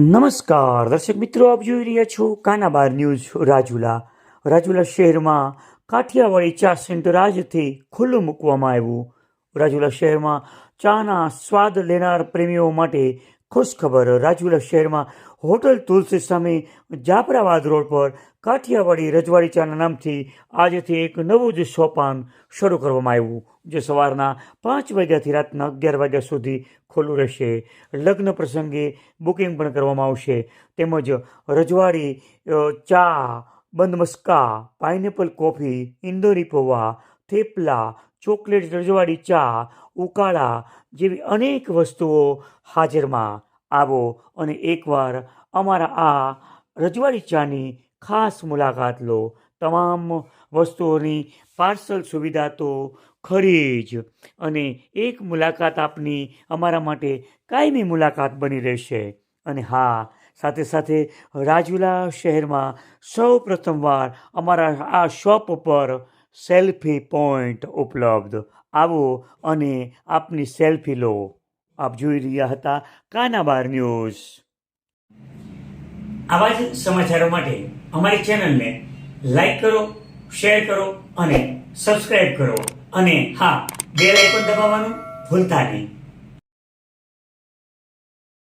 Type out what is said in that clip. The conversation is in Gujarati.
નમસ્કાર. દર્શક મિત્રો, આપ જોઈ રહ્યા છો કાનાબાર ન્યૂઝ રાજુલા. રાજુલા શહેરમાં કાઠિયાવાડી ચા સેન્ટર આજથી ખુલ્લું મૂકવામાં આવ્યું. રાજુલા શહેરમાં ચાના સ્વાદ લેનાર પ્રેમીઓ માટે ખુશખબર રાજુલા શહેરમાં હોટલ તુલસી સામે જાફરાબાદ રોડ પર કાઠિયાવાડી રજવાડી ચાના નામથી આજથી એક નવું જ સોપાન શરૂ કરવામાં આવ્યું, જે સવારના પાંચ વાગ્યાથી રાતના અગિયાર વાગ્યા સુધી ખુલ્લું રહેશે. લગ્ન પ્રસંગે બુકિંગ પણ કરવામાં આવશે. તેમજ રજવાડી ચા બંધ Maska pineapple coffee, Indori poha thepla, chocolate રજવાડી ચા, ઉકાળા જેવી અનેક વસ્તુઓ હાજરમાં આવો અને એકવાર અમારા આ રજવાડી ચાની ખાસ મુલાકાત લો. તમામ વસ્તુઓની પાર્સલ સુવિધા તો ખરી જ અને એક મુલાકાત આપની અમારા માટે કાયમી મુલાકાત બની રહેશે. અને હા, સાથે સાથે રાજુલા શહેરમાં સૌ પ્રથમવાર અમારા આ શોપ પર સેલ્ફી પોઈન્ટ ઉપલબ્ધ. આવો અને આપની સેલ્ફી લો. આપ જોઈ રહ્યા હતા કાનાબાર ન્યૂઝ. આવા જ સમાચારો માટે અમારી ચેનલને લાઈક કરો, શેર કરો અને સબસ્ક્રાઇબ કરો. અને હા, બેલ પણ દબાવવાનું ભૂલતા નહીં.